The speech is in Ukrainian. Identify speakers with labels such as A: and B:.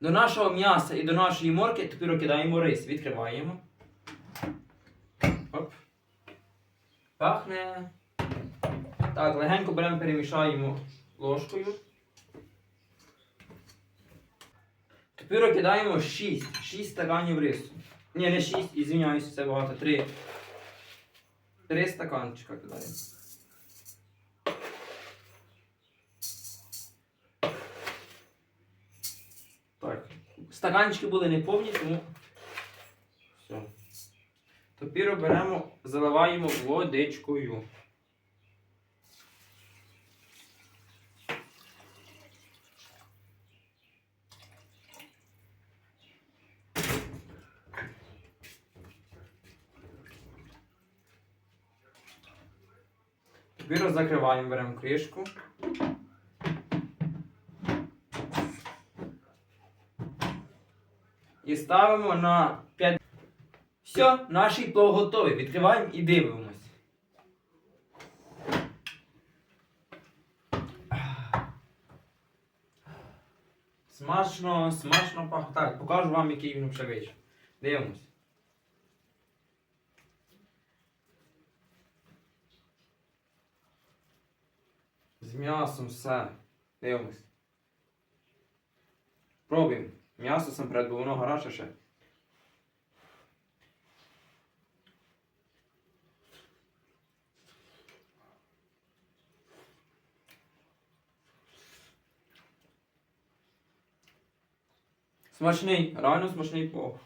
A: До нашого м'яса і до нашої морки тепер кидаємо рис. Відкриваємо. Оп. Пахне. Так, легенько беремо, перемішаємо ложкою. Тепер кидаємо 6. 6 стаканів рису. Ні, не 6, ізвиняюсь, це багато. 3. 3 стаканчика кидаємо. Так. Стаканчики були не повні, тому. Все. Тепер беремо, заливаємо водичкою. Тепер закриваємо, беремо кришку. І ставимо на 5. Все, наш плов готовий. Відкриваємо і дивимось. Смачно, смачно пахне. Так, покажу вам, який він вже вийшов. Дивимось. З м'ясом все. Дивимось. Пробуємо. М'ясо сам перед, бо воно гаряче ще. Смачний, реально смачний плов.